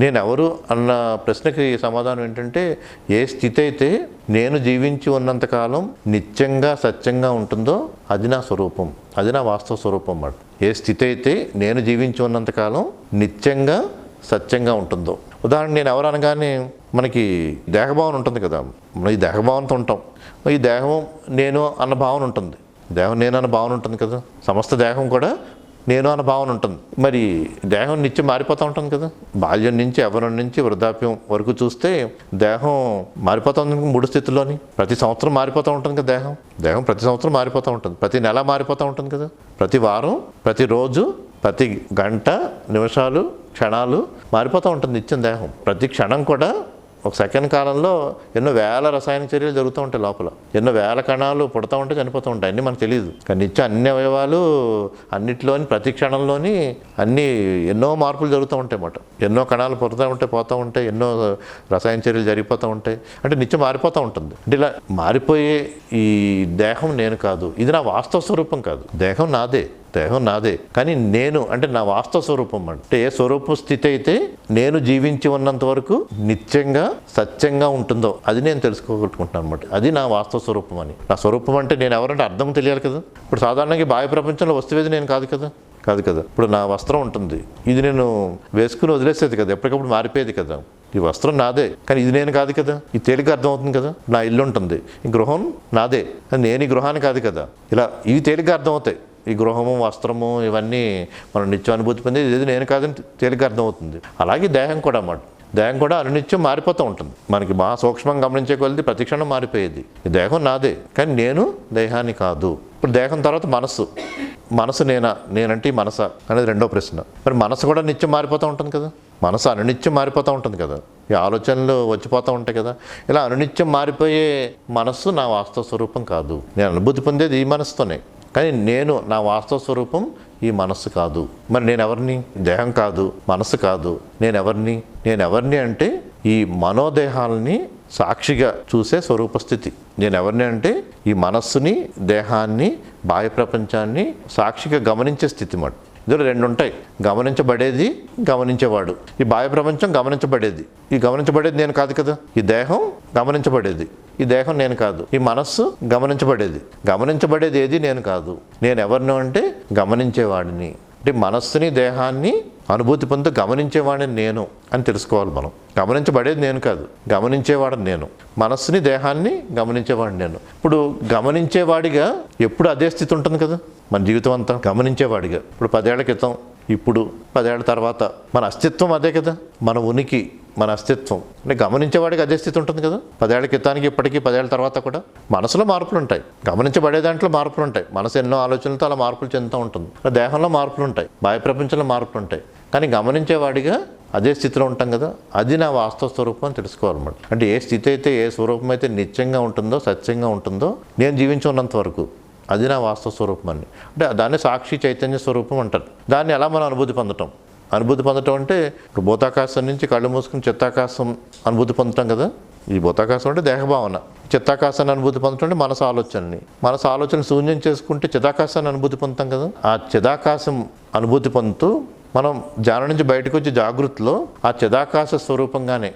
నేను ఎవరు అన్న ప్రశ్నకి సమాధానం ఏంటంటే ఏ స్థితి అయితే నేను జీవించి ఉన్నంతకాలం నిత్యంగా సత్యంగా ఉంటుందో అది నా స్వరూపం. అది నా వాస్తవ స్వరూపం అన్నమాట. ఏ స్థితి అయితే నేను జీవించి ఉన్నంతకాలం నిత్యంగా సత్యంగా ఉంటుందో. ఉదాహరణ నేను ఎవరు అనగానే మనకి దేహభావన ఉంటుంది కదా. మనం ఈ దేహభావనతో ఉంటాం. ఈ దేహం నేను అన్న భావన ఉంటుంది. దేహం నేను అన్న భావన ఉంటుంది కదా. సమస్త దేహం కూడా నేను అన్న భావన ఉంటుంది. మరి దేహం నిత్యం మారిపోతూ ఉంటుంది కదా. బాల్యం నుంచి యవ్వనం నుంచి వృద్ధాప్యం వరకు చూస్తే దేహం మారిపోతూ ఉంటుంది మూడు స్థితుల్లోని. ప్రతి సంవత్సరం మారిపోతూ ఉంటుంది కదా దేహం. దేహం ప్రతి సంవత్సరం మారిపోతూ ఉంటుంది. ప్రతి నెల మారిపోతూ ఉంటుంది కదా. ప్రతి వారం ప్రతిరోజు ప్రతి గంట నిమిషాలు క్షణాలు మారిపోతూ ఉంటుంది నిత్యం దేహం. ప్రతి క్షణం కూడా ఒక సెకండ్ కాలంలో ఎన్నో వేల రసాయన చర్యలు జరుగుతూ ఉంటాయి లోపల. ఎన్నో వేల కణాలు పుడతా ఉంటే చనిపోతూ ఉంటాయి. అన్నీ మనకు తెలియదు కానీ నిత్యం అన్ని అవయవాలు అన్నిట్లోని ప్రతి క్షణంలోని అన్ని ఎన్నో మార్పులు జరుగుతూ ఉంటాయి అన్నమాట. ఎన్నో కణాలు పుడతా ఉంటాయి పోతూ ఉంటాయి ఎన్నో రసాయన చర్యలు జరిగిపోతూ ఉంటాయి. అంటే నిత్యం మారిపోతూ ఉంటుంది. అంటే ఇలా మారిపోయే ఈ దేహం నేను కాదు. ఇది నా వాస్తవ స్వరూపం కాదు. దేహం నాదే. దేహం నాదే. కానీ నేను అంటే నా వాస్తవ స్వరూపం అంటే ఏ స్వరూప స్థితి అయితే నేను జీవించి ఉన్నంత వరకు నిత్యంగా సత్యంగా ఉంటుందో అది నేను తెలుసుకోగలుగుకుంటున్నాను అనమాట అది నా వాస్తవ స్వరూపం అని. నా స్వరూపం అంటే నేను ఎవరంటే అర్థం తెలియాలి కదా. ఇప్పుడు సాధారణంగా బాహ్య ప్రపంచంలో వస్తువేది నేను కాదు కదా. కాదు కదా. ఇప్పుడు నా వస్త్రం ఉంటుంది. ఇది నేను వేసుకుని వదిలేసేది కదా. ఎప్పటికప్పుడు మారిపోయేది కదా. ఈ వస్త్రం నాదే. కానీ ఇది నేను కాదు కదా. ఇది తేలిక అర్థమవుతుంది కదా. నా ఇల్లు ఉంటుంది. ఈ గృహం నాదే. కానీ నేను ఈ గృహాన్ని కాదు కదా. ఇలా ఇవి తేలిక అర్థమవుతాయి. ఈ గృహము వస్త్రము ఇవన్నీ మనం నిత్యం అనుభూతి పొంది ఇది నేను కాదని తేలిక అర్థమవుతుంది. అలాగే దేహం కూడా అన్నమాట. దేహం కూడా అనునిత్యం మారిపోతూ ఉంటుంది. మనకి మా సూక్ష్మంగా గమనించే కొలిది ప్రతిక్షణం మారిపోయేది. ఈ దేహం నాదే. కానీ నేను దేహాన్ని కాదు. ఇప్పుడు దేహం తర్వాత మనస్సు. మనసు నేనా? నేనంటే ఈ మనసా? అనేది రెండో ప్రశ్న. మరి మనసు కూడా నిత్యం మారిపోతూ ఉంటుంది కదా. మనసు అనునిత్యం మారిపోతూ ఉంటుంది కదా. ఈ ఆలోచనలు వచ్చిపోతూ ఉంటాయి కదా. ఇలా అనునిత్యం మారిపోయే మనస్సు నా వాస్తవ స్వరూపం కాదు. నేను అనుభూతి పొందేది ఈ మనసుతోనే కానీ నేను నా వాస్తవ స్వరూపం ఈ మనస్సు కాదు. మరి నేను ఎవరిని దేహం కాదు. మనస్సు కాదు. నేను ఎవరిని నేను ఎవరిని అంటే ఈ మనోదేహాలని సాక్షిగా చూసే స్వరూప స్థితి. నేను ఎవరిని అంటే ఈ మనస్సుని దేహాన్ని బాహ్య ప్రపంచాన్ని సాక్షిగా గమనించే స్థితి మాట. ఇందులో రెండు ఉంటాయి గమనించబడేది గమనించేవాడు. ఈ బాహ్య ప్రపంచం గమనించబడేది. ఈ గమనించబడేది నేను కాదు కదా. ఈ దేహం గమనించబడేది. ఈ దేహం నేను కాదు. ఈ మనస్సు గమనించబడేది. గమనించబడేది ఏది నేను కాదు. నేను ఎవరిని అంటే గమనించేవాడిని. అంటే మనస్సుని దేహాన్ని అనుభూతి పొందుతూ గమనించేవాడిని నేను అని తెలుసుకోవాలి మనం. గమనించబడేది నేను కాదు. గమనించేవాడిని నేను. మనస్సుని దేహాన్ని గమనించేవాడిని నేను. ఇప్పుడు గమనించేవాడిగా ఎప్పుడు అదే స్థితి ఉంటుంది కదా. మన జీవితం అంతా గమనించేవాడిగా. ఇప్పుడు పదేళ్ళ క్రితం ఇప్పుడు పదేళ్ళ తర్వాత మన అస్తిత్వం అదే కదా? మన ఉనికి మన అస్తిత్వం. అంటే గమనించేవాడికి అదే స్థితి ఉంటుంది కదా? పదేళ్ళ క్రితానికి ఇప్పటికీ పదేళ్ళ తర్వాత కూడా మనసులో మార్పులు ఉంటాయి గమనించబడే దాంట్లో మార్పులు ఉంటాయి మనసు ఎన్నో ఆలోచనలతో అలా మార్పులు చెందుతూ ఉంటుంది. దేహంలో మార్పులు ఉంటాయి బాహ్య ప్రపంచంలో మార్పులు ఉంటాయి కానీ గమనించేవాడిగా అదే స్థితిలో ఉంటాం కదా? అది నా వాస్తవ స్వరూపం అని తెలుసుకోవాలన్నమాట. అంటే ఏ స్థితి అయితే ఏ స్వరూపం అయితే నిత్యంగా ఉంటుందో సత్యంగా ఉంటుందో నేను జీవించున్నంత వరకు అది నా వాస్తవ స్వరూపం అని అంటే దాన్ని సాక్షి చైతన్య స్వరూపం అంటారు. దాన్ని ఎలా మనం అనుభూతి పొందటం? అనుభూతి పొందటం అంటే ఇప్పుడు భూతాకాశం నుంచి కళ్ళు మూసుకుని చిత్తాకాశం అనుభూతి పొందటం కదా? ఈ భూతాకాశం అంటే దేహభావన. చిత్తాకాశాన్ని అనుభూతి పొందటం అంటే మనసు ఆలోచనని. మనసు ఆలోచన శూన్యం చేసుకుంటే చిదాకాశాన్ని అనుభూతి పొందుతాం కదా? ఆ చిదాకాశం అనుభూతి పొందుతూ మనం ధ్యానం నుంచి బయటకు వచ్చి జాగృతిలో ఆ చిదాకాశ స్వరూపంగానే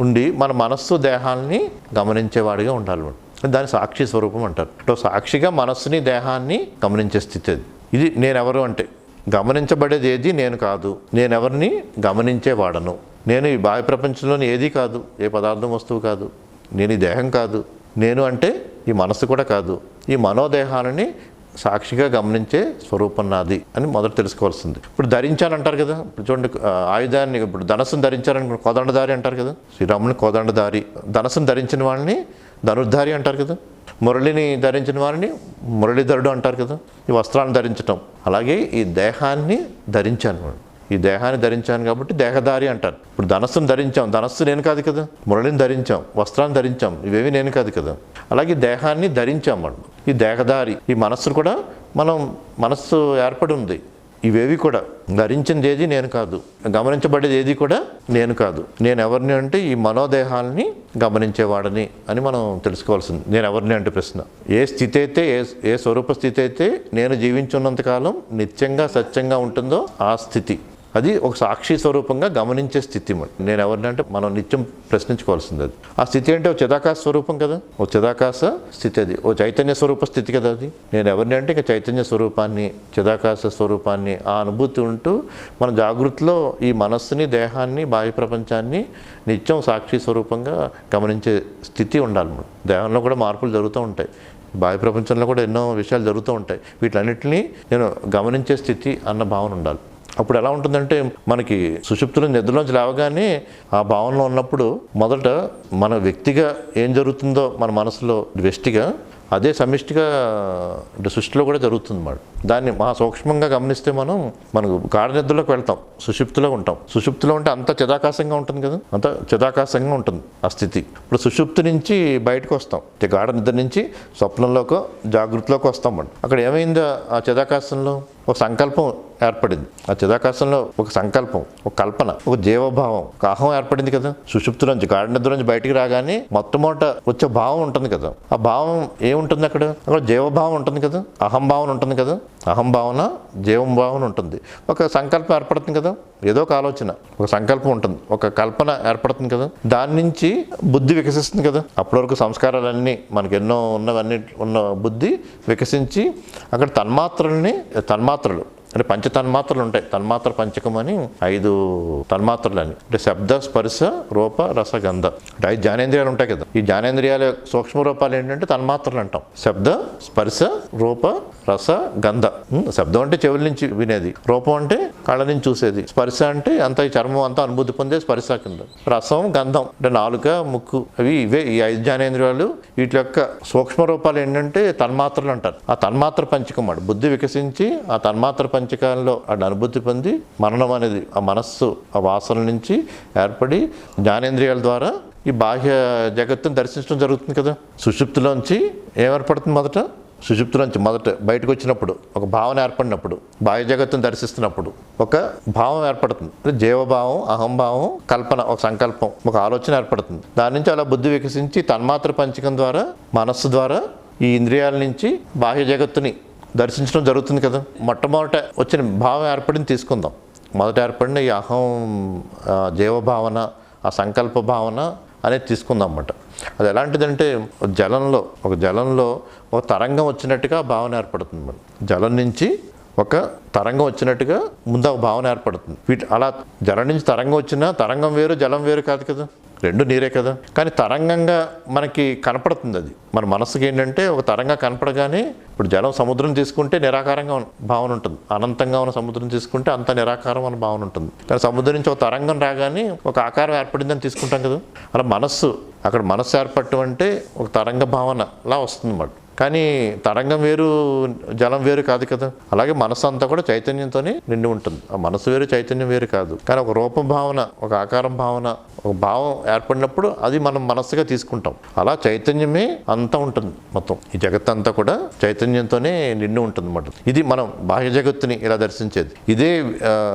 ఉండి మన మనస్సు దేహాన్ని గమనించేవాడిగా ఉండాలి దాని సాక్షి స్వరూపం అంటారు. అంటే సాక్షిగా మనస్సుని దేహాన్ని గమనించే స్థితి అది. ఇది నేనెవరు అంటే గమనించబడేది ఏది నేను కాదు. నేనెవరిని గమనించేవాడను. నేను ఈ బాహ్య ప్రపంచంలోని ఏది కాదు. ఏ పదార్థం వస్తువు కాదు. నేను ఈ దేహం కాదు. నేను అంటే ఈ మనస్సు కూడా కాదు. ఈ మనోదేహాలని సాక్షిగా గమనించే స్వరూపం నాది అని మొదట తెలుసుకోవాల్సింది. ఇప్పుడు ధరించాలంటారు కదా. ఇప్పుడు చూడండి ఆయుధాన్ని ఇప్పుడు ధనస్సును ధరించారని కోదండదారి అంటారు కదా. శ్రీరాముని కోదండదారి ధనస్సును ధరించిన వాళ్ళని ధనుర్ధారి అంటారు కదా. మురళిని ధరించిన వారిని మురళీధరుడు అంటారు కదా. ఈ వస్త్రాన్ని ధరించటం. అలాగే ఈ దేహాన్ని ధరించాను ఈ దేహాన్ని ధరించాను కాబట్టి దేహధారి అంటారు. ఇప్పుడు ధనస్సును ధరించాం. ధనస్సు నేను కాదు కదా. మురళిని ధరించాం. వస్త్రాన్ని ధరించాం. ఇవేవి నేను కాదు కదా. అలాగే దేహాన్ని ధరించాం మనం ఈ దేహధారి. ఈ మనస్సును కూడా మనం మనస్సు ఏర్పడి ఉంది. ఇవేవి కూడా. ధరించింది ఏది నేను కాదు. గమనించబడేది ఏది కూడా నేను కాదు. నేను ఎవరిని అంటే ఈ మనోదేహాలని గమనించేవాడని అని మనం తెలుసుకోవాల్సింది. నేను ఎవరిని అంటే ప్రశ్న. ఏ స్థితి అయితే ఏ ఏ స్వరూప స్థితి అయితే నేను జీవించున్నంతకాలం నిత్యంగా సత్యంగా ఉంటుందో ఆ స్థితి. అది ఒక సాక్షి స్వరూపంగా గమనించే స్థితి మరి. నేను ఎవరినంటే మనం నిత్యం ప్రశ్నించుకోవాల్సింది అది. ఆ స్థితి అంటే ఒక చిదాకాశ స్వరూపం కదా. ఓ చిదాకాశ స్థితి అది. ఓ చైతన్య స్వరూప స్థితి కదా అది. నేను ఎవరిని అంటే ఇంకా చైతన్య స్వరూపాన్ని చిదాకాశ స్వరూపాన్ని ఆ అనుభూతి ఉంటూ మన జాగృతిలో ఈ మనస్సుని దేహాన్ని బాహ్య ప్రపంచాన్ని నిత్యం సాక్షి స్వరూపంగా గమనించే స్థితి ఉండాలి మనం. దేహంలో కూడా మార్పులు జరుగుతూ ఉంటాయి. బాహ్య ప్రపంచంలో కూడా ఎన్నో విషయాలు జరుగుతూ ఉంటాయి. వీటన్నిటిని నేను గమనించే స్థితి అన్న భావన ఉండాలి. అప్పుడు ఎలా ఉంటుందంటే మనకి సుషుప్తులు నిద్రలోంచి లేవగానే ఆ భావనలో ఉన్నప్పుడు మొదట మన వ్యక్తిగా ఏం జరుగుతుందో మన మనసులో వ్యష్టిగా అదే సమిష్టిగా అంటే సృష్టిలో కూడా జరుగుతుంది మాట దాన్ని మా సూక్ష్మంగా గమనిస్తే మనం మనకు గాఢ నిద్రలోకి వెళ్తాం సుషుప్తిలో ఉంటాం. సుషుప్తిలో ఉంటే అంత చిదాకాశంగా ఉంటుంది కదా అంత చిదాకాశంగా ఉంటుంది ఆ స్థితి. ఇప్పుడు సుషుప్తి నుంచి బయటకు వస్తాం. అంటే గాఢ నిద్ర నుంచి స్వప్నంలోకి జాగృతిలోకి వస్తాం మనం. అక్కడ ఏమైందో ఆ చిదాకాశంలో? ఒక సంకల్పం ఏర్పడింది. ఆ చిదాకాశంలో ఒక సంకల్పం ఒక కల్పన ఒక జీవభావం ఒక అహం ఏర్పడింది కదా. సుషుప్తు నుంచి గాఢ నిద్ర నుంచి బయటికి రాగానే మొట్టమొదట వచ్చే భావం ఉంటుంది కదా. ఆ భావం ఏముంటుంది అక్కడ? అక్కడ జీవభావం ఉంటుంది కదా. అహం భావన ఉంటుంది కదా. అహం భావన జీవం భావన ఉంటుంది. ఒక సంకల్పం ఏర్పడుతుంది కదా. ఏదో ఒక ఆలోచన ఒక సంకల్పం ఉంటుంది. ఒక కల్పన ఏర్పడుతుంది కదా. దాని నుంచి బుద్ధి వికసిస్తుంది కదా. అప్పటి వరకు సంస్కారాలన్నీ మనకి ఎన్నో ఉన్నవన్నీ ఉన్న బుద్ధి వికసించి అక్కడ తన్మాత్రల్ని తన్మాత్రలు అంటే పంచ తన్మాత్రలు ఉంటాయి తన్మాత్ర పంచకం అని ఐదు తన్మాత్రలు అని అంటే శబ్ద స్పర్శ రూప రస గంధ. అంటే ఐదు జ్ఞానేంద్రియాలు ఉంటాయి కదా. ఈ జ్ఞానేంద్రియాల సూక్ష్మ రూపాలు ఏంటంటే తన్మాత్రలు అంటాం. శబ్ద స్పర్శ రూప రస గంధ. శబ్దం అంటే చెవుల నుంచి వినేది. రూపం అంటే కళ్ళ నుంచి చూసేది. స్పర్శ అంటే అంత ఈ చర్మం అంతా అనుభూతి పొందే స్పర్శ కింద. రసం గంధం. అంటే నాలుక ముక్కు. అవి ఇవే ఈ ఐదు జ్ఞానేంద్రియాలు. వీటి యొక్క సూక్ష్మ రూపాలు ఏంటంటే తన్మాత్రలు అంటారు. ఆ తన్మాత్ర పంచకం బుద్ధి వికసించి ఆ తన్మాత్ర పంచకాల్లో అది అనుభూతి పొంది మరణం అనేది ఆ మనస్సు ఆ వాసన నుంచి ఏర్పడి జ్ఞానేంద్రియాల ద్వారా ఈ బాహ్య జగత్తుని దర్శించడం జరుగుతుంది కదా. సుషుప్తిలోంచి ఏమేర్పడుతుంది మొదట? సుషుప్తిలోంచి మొదట బయటకు వచ్చినప్పుడు ఒక భావన ఏర్పడినప్పుడు బాహ్య జగత్తును దర్శిస్తున్నప్పుడు ఒక భావం ఏర్పడుతుంది. అంటే జీవభావం అహంభావం కల్పన ఒక సంకల్పం ఒక ఆలోచన ఏర్పడుతుంది. దాని నుంచి అలా బుద్ధి వికసించి తన్మాత్ర పంచకం ద్వారా మనస్సు ద్వారా ఈ ఇంద్రియాల నుంచి బాహ్య జగత్తుని దర్శించడం జరుగుతుంది కదా. మొట్టమొదట వచ్చిన భావం ఏర్పడింది తీసుకుందాం. మొదట ఏర్పడిన ఈ అహం జీవభావన ఆ సంకల్ప భావన అనేది తీసుకుందాం అన్నమాట. అది ఎలాంటిదంటే జలంలో ఒక జలంలో ఒక తరంగం వచ్చినట్టుగా భావన ఏర్పడుతుంది మనం జలం నుంచి ఒక తరంగం వచ్చినట్టుగా ముందు ఒక భావన ఏర్పడుతుంది. వీటి అలా జలం నుంచి తరంగం వచ్చినా తరంగం వేరు జలం వేరు కాదు కదా. రెండు నీరే కదా. కానీ తరంగంగా మనకి కనపడుతుంది అది మన మనసుకి ఏంటంటే ఒక తరంగా కనపడగానే ఇప్పుడు జలం సముద్రం తీసుకుంటే నిరాకారంగా భావన ఉంటుంది. అనంతంగా ఉన్న సముద్రం తీసుకుంటే అంత నిరాకారం అన్న భావన ఉంటుంది. కానీ సముద్రం నుంచి ఒక తరంగం రాగానే ఒక ఆకారం ఏర్పడిందని తీసుకుంటాం కదా. అలా మనస్సు అక్కడ మనస్సు ఏర్పడటం అంటే ఒక తరంగ భావన లా వస్తుంది అన్నమాట కానీ తరంగం వేరు జలం వేరు కాదు కదా. అలాగే మనసు అంతా కూడా చైతన్యంతోనే నిండి ఉంటుంది. ఆ మనసు వేరు చైతన్యం వేరు కాదు. కానీ ఒక రూప భావన ఒక ఆకారం భావన ఒక భావం ఏర్పడినప్పుడు అది మనం మనస్సుగా తీసుకుంటాం. అలా చైతన్యమే అంతా ఉంటుంది మొత్తం. ఈ జగత్ అంతా కూడా చైతన్యంతోనే నిండి ఉంటుంది అన్నమాట. ఇది మనం బాహ్య జగత్తుని ఇలా దర్శించేది. ఇదే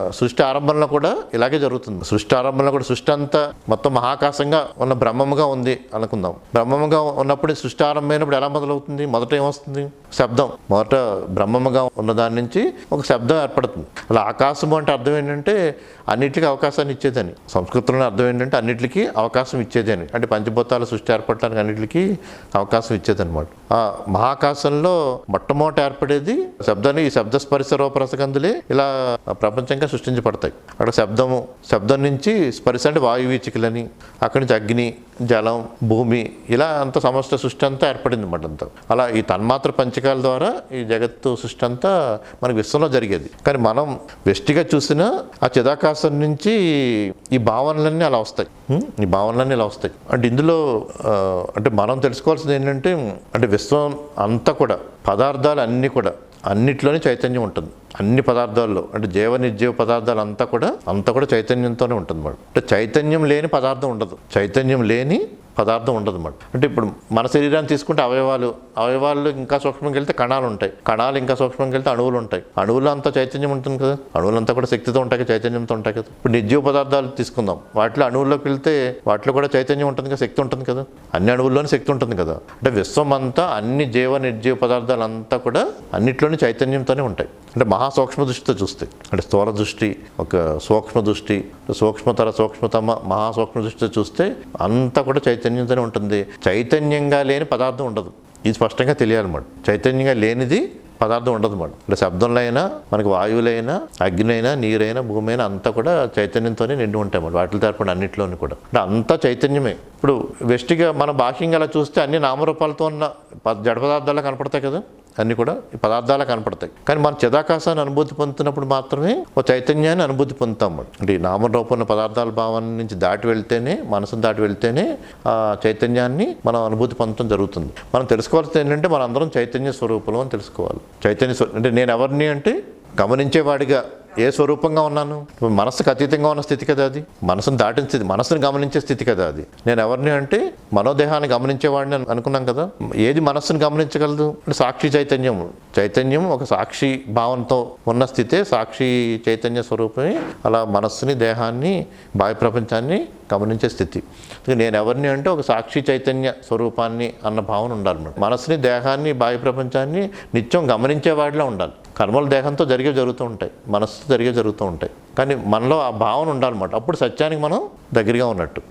సృష్టి ఆరంభంలో కూడా ఇలాగే జరుగుతుంది. సృష్టి ఆరంభంలో కూడా సృష్టి అంతా మొత్తం మహాకాశంగా ఉన్న బ్రహ్మముగా ఉంది అనుకుందాం. బ్రహ్మముగా ఉన్నప్పుడు సృష్టి ఆరంభమైనప్పుడు ఎలా మొదలవుతుంది? మొదట ఏమొస్తుంది? శబ్దం. మొదట బ్రహ్మముగా ఉన్న దాని నుంచి ఒక శబ్దం ఏర్పడుతుంది. అలా ఆకాశము అంటే అర్థం ఏంటంటే అన్నిటికీ అవకాశాన్ని ఇచ్చేదని. సంస్కృతంలో అర్థం ఏంటంటే అన్నిటికీ అవకాశం ఇచ్చేదని. అంటే పంచభూతాల సృష్టి ఏర్పడటానికి అన్నిటికీ అవకాశం ఇచ్చేదన్నమాట. ఆ మహాకాశంలో మొట్టమొదట ఏర్పడేది శబ్దాన్ని ఈ శబ్ద స్పర్శ రూపరసగంధులే ఇలా ప్రపంచంగా సృష్టించబడతాయి. అక్కడ శబ్దము శబ్దం నుంచి స్పర్శ అంటే వాయువీచికలని అక్కడి నుంచి అగ్ని జలం భూమి ఇలా అంత సమస్త సృష్టి అంతా ఏర్పడింది అన్నమాట అంతా. అలా ఈ తన్మాత్ర పంచకాల ద్వారా ఈ జగత్తు సృష్టి అంతా మనకి విశ్వంలో జరిగేది. కానీ మనం వెస్టిగా చూసినా ఆ చిదాకాశం నుంచి ఈ భావనలన్నీ అలా వస్తాయి. ఈ భావనలన్నీ ఇలా వస్తాయి. అంటే ఇందులో అంటే మనం తెలుసుకోవాల్సింది ఏంటంటే అంటే విశ్వం అంతా కూడా పదార్థాలు అన్నీ కూడా అన్నిట్లోనే చైతన్యం ఉంటుంది. అన్ని పదార్థాల్లో అంటే జీవ నిర్జీవ పదార్థాలు అంతా కూడా అంతా కూడా చైతన్యంతోనే ఉంటుంది మేడం. అంటే చైతన్యం లేని పదార్థం ఉండదు. చైతన్యం లేని పదార్థం ఉండదు అన్నమాట అంటే ఇప్పుడు మన శరీరాన్ని తీసుకుంటే అవయవాలు అవయవాలు ఇంకా సూక్ష్మంగా వెళ్తే కణాలు ఉంటాయి. కణాలు ఇంకా సూక్ష్మంగా వెళ్తే అణువులు ఉంటాయి. అణువులు అంతా చైతన్యం ఉంటుంది కదా? అణువులంతా కూడా శక్తితో ఉంటాయి చైతన్యంతో ఉంటాయి కదా? ఇప్పుడు నిర్జీవ పదార్థాలు తీసుకుందాం. వాటిలో అణువుల్లోకి వెళ్తే వాటిలో కూడా చైతన్యం ఉంటుంది కదా? శక్తి ఉంటుంది కదా? అన్ని అణువుల్లోనే శక్తి ఉంటుంది కదా? అంటే విశ్వం అంతా అన్ని జీవ నిర్జీవ పదార్థాలు అంతా కూడా అన్నిట్లోని చైతన్యంతోనే ఉంటాయి. అంటే మహా సూక్ష్మ దృష్టితో చూస్తే. అంటే స్థూల దృష్టి ఒక సూక్ష్మ దృష్టి సూక్ష్మతర సూక్ష్మతమ మహాసూక్ష్మ దృష్టితో చూస్తే అంతా కూడా చైతన్యంతోనే ఉంటుంది. చైతన్యంగా లేని పదార్థం ఉండదు. ఇది స్పష్టంగా తెలియాలన్నమాట చైతన్యంగా లేనిది పదార్థం ఉండదు మాట అంటే శబ్దంలో అయినా మనకి వాయువులైనా అగ్నినైనా నీరైనా భూమి అయినా అంతా కూడా చైతన్యంతోనే నిండి ఉంటాయి అన్నమాట వాటిలో తరపున అన్నింటిలోని కూడా. అంటే అంతా చైతన్యమే. ఇప్పుడు వెస్ట్గా మన బాహ్యంగా అలా చూస్తే అన్ని నామరూపాలతో ఉన్న జడ పదార్థాలు కనపడతాయి కదా. అన్నీ కూడా ఈ పదార్థాలు కనపడతాయి. కానీ మనం చిదాకాశాన్ని అనుభూతి పొందుతున్నప్పుడు మాత్రమే ఒక చైతన్యాన్ని అనుభూతి పొందుతాం మనం. అంటే ఈ నామరూపం పదార్థాల భావం నుంచి దాటి వెళ్తేనే మనసును దాటి వెళ్తేనే ఆ చైతన్యాన్ని మనం అనుభూతి పొందడం జరుగుతుంది. మనం తెలుసుకోవాల్సింది ఏంటంటే మనం అందరం చైతన్య స్వరూపులం అని తెలుసుకోవాలి. చైతన్య అంటే నేను ఎవరిని అంటే గమనించేవాడిగా ఏ స్వరూపంగా ఉన్నాను? మనస్సుకు మనసుకు అతీతంగా ఉన్న స్థితి కదా అది. మనసును దాటిన స్థితి మనసును గమనించే స్థితి కదా అది. నేను ఎవరిని అంటే మనోదేహాన్ని గమనించేవాడిని అనుకున్నాం కదా. ఏది మనస్సును గమనించగలదు? అంటే సాక్షి చైతన్యం. చైతన్యం ఒక సాక్షి భావంతో ఉన్న స్థితే సాక్షి చైతన్య స్వరూపమే అలా మనస్సుని దేహాన్ని బాహ్య ప్రపంచాన్ని గమనించే స్థితి. నేను ఎవరిని అంటే ఒక సాక్షి చైతన్య స్వరూపాన్ని అన్న భావన ఉండాలి మనసుని దేహాన్ని బాహ్య ప్రపంచాన్ని నిత్యం గమనించేవాడిలా ఉండాలి. కర్మలు దేహంతో జరిగే జరుగుతూ ఉంటాయి. మనస్సుతో జరిగే జరుగుతూ ఉంటాయి. కానీ మనలో ఆ భావన ఉండాలన్నమాట. అప్పుడు సత్యానికి మనం దగ్గరగా ఉన్నట్టు.